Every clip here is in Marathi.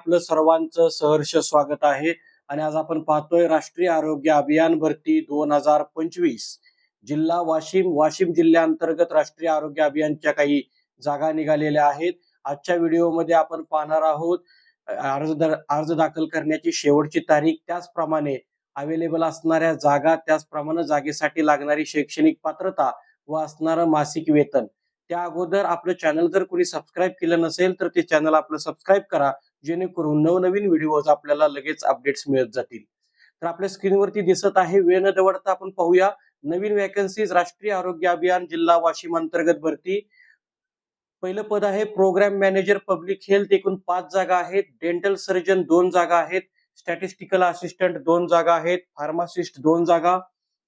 आपलं सर्वांचं सहर्ष स्वागत आहे. आणि आज आपण पाहतोय राष्ट्रीय आरोग्य अभियान भरती दोन हजार पंचवीस. जिल्हा वाशिम वाशिम जिल्ह्याअंतर्गत राष्ट्रीय आरोग्य अभियानच्या काही जागा निघालेल्या आहेत. आजच्या व्हिडिओमध्ये आपण पाहणार आहोत अर्ज अर्ज दाखल करण्याची शेवटची तारीख त्याचप्रमाणे अवेलेबल असणाऱ्या जागा त्याचप्रमाणे जागेसाठी लागणारी शैक्षणिक पात्रता व असणारं मासिक वेतन. त्या अगोदर आपलं चॅनल जर कोणी सबस्क्राईब केलं नसेल तर ते चॅनल आपलं सबस्क्राईब करा. जेणेकरून नवनवीन व्हिडिओज आपल्याला लगेच अपडेट्स मिळत जातील. तर आपल्या स्क्रीनवरती दिसत आहे वेळ न दवडता आपण पाहूया नवीन वॅकन्सीज राष्ट्रीय आरोग्य अभियान जिल्हा वाशिम अंतर्गत भरती. पहिलं पद आहे प्रोग्राम मॅनेजर पब्लिक हेल्थ एकूण पाच जागा आहेत. डेंटल सर्जन दोन जागा आहेत. स्टॅटिस्टिकल असिस्टंट दोन जागा आहेत. फार्मासिस्ट दोन जागा.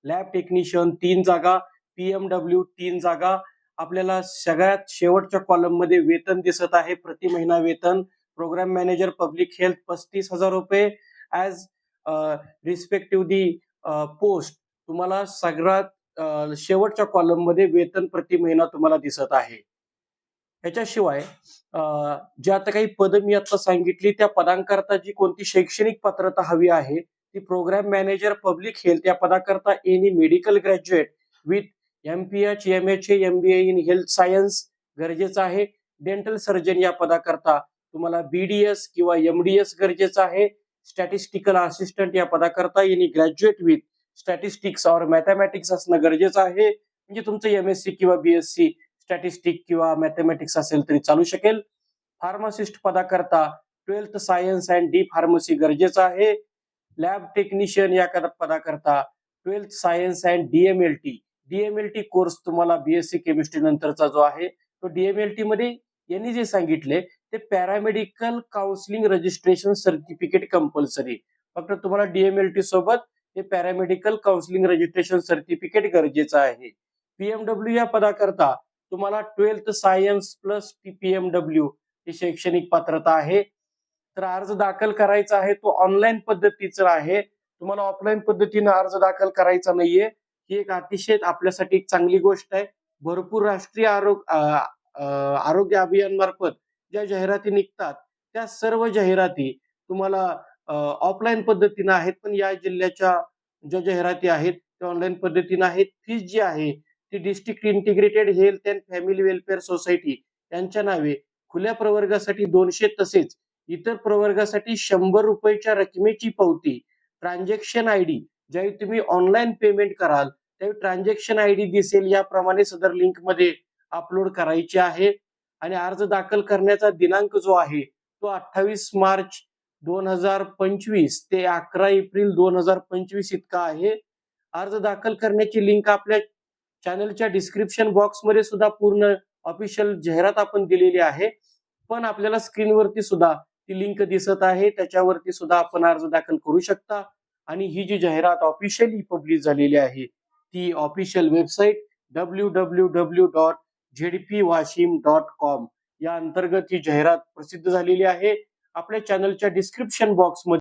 लॅब टेक्निशियन तीन जागा. पीएमडब्ल्यू तीन जागा. आपल्याला सगळ्यात शेवटच्या कॉलममध्ये वेतन दिसत आहे. प्रति महिना वेतन. प्रोग्राम मॅनेजर पब्लिक हेल्थ पस्तीस हजार रुपये ॲज रिस्पेक्टिव्ह दी पोस्ट तुम्हाला सगळ्यात शेवटच्या कॉलममध्ये वेतन प्रति महिना तुम्हाला दिसत आहे. ह्याच्याशिवाय ज्या आता काही पद मी आता सांगितली त्या पदांकरता जी कोणती शैक्षणिक पात्रता हवी आहे ती प्रोग्राम मॅनेजर पब्लिक हेल्थ या पदाकरता any medical graduate with M P H M H M B in health science गरजेचं आहे. डेंटल सर्जन या पदाकरता तुम्हाला बीडीएस किंवा एमडीएस गरजेचं आहे. स्टॅटिस्टिकल असिस्टंट या पदाकरता यांनी ग्रॅज्युएट विथ स्टॅटिस्टिक्स और मॅथमॅटिक्स असणं गरजेचं आहे. म्हणजे तुमचं एमएससी किंवा बीएससी स्टॅटिस्टिक किंवा मॅथमॅटिक्स असेल तरी चालू शकेल. Pharmacist पदाकरता twelfth science and D pharmacy गरजेचं आहे. लॅब टेक्निशियन या पदाकरता twelfth science and DMLT DMLT course तुम्हाला बीएससी केमिस्ट्री नंतरचा जो आहे तो डीएमएलटी मध्ये यांनी जे सांगितले ते paramedical counselling registration certificate compulsory फक्त तुम्हाला डीएमएलटी सोबत हे पॅरामेडिकल काउन्सिलिंग रजिस्ट्रेशन सर्टिफिकेट गरजेचं आहे. पीएमडब्ल्यू या पदाकरता तुम्हाला ट्वेल्थ सायन्स प्लस पीएमडब्ल्यू ही शैक्षणिक पात्रता आहे. तर अर्ज दाखल करायचा आहे तो ऑनलाईन पद्धतीचा आहे. तुम्हाला ऑफलाईन पद्धतीनं अर्ज दाखल करायचा नाहीये. ही एक अतिशय आपल्यासाठी एक चांगली गोष्ट आहे. भरपूर राष्ट्रीय आरोग्य आरोग्य अभियान मार्फत ज्या जाहिराती निघतात त्या सर्व जाहिराती तुम्हाला ऑफलाईन पद्धतीनं आहेत पण या जिल्ह्याच्या ज्या जाहिराती आहेत त्या ऑनलाईन पद्धतीनं आहेत. फीज जी आहे ती district integrated health and family welfare society यांच्या नावे खुल्या प्रवर्गासाठी दोनशे तसेच इतर प्रवर्गासाठी शंभर रुपयेच्या रकमेची पावती ट्रान्झॅक्शन आय डी ज्यावेळी तुम्ही ऑनलाईन पेमेंट कराल त्यावेळी ट्रान्झॅक्शन आय डी दिसेल याप्रमाणे सदर लिंकमध्ये अपलोड करायची आहे. आणि अर्ज दाखल करण्याचा दिनांक जो आहे तो अठ्ठावीस मार्च दोन हजार पंचवीस ते अकरा एप्रिल दोन हजार पंचवीस इतका आहे. अर्ज दाखल करण्याची लिंक आपल्या चॅनलच्या डिस्क्रिप्शन बॉक्समध्ये सुद्धा पूर्ण ऑफिशियल जाहिरात आपण दिलेली आहे. पण आपल्याला स्क्रीनवरती सुद्धा ती लिंक दिसत आहे त्याच्यावरती सुद्धा आपण अर्ज दाखल करू शकता. आणि ही जी जाहिरात ऑफिशियली पब्लिश झालेली आहे ती official website W W W dot ZP Washim dot com या अंतर्गत ही जाहिरात प्रसिद्ध झालेली आहे. आपल्या चॅनलच्या डिस्क्रिप्शन बॉक्समध्ये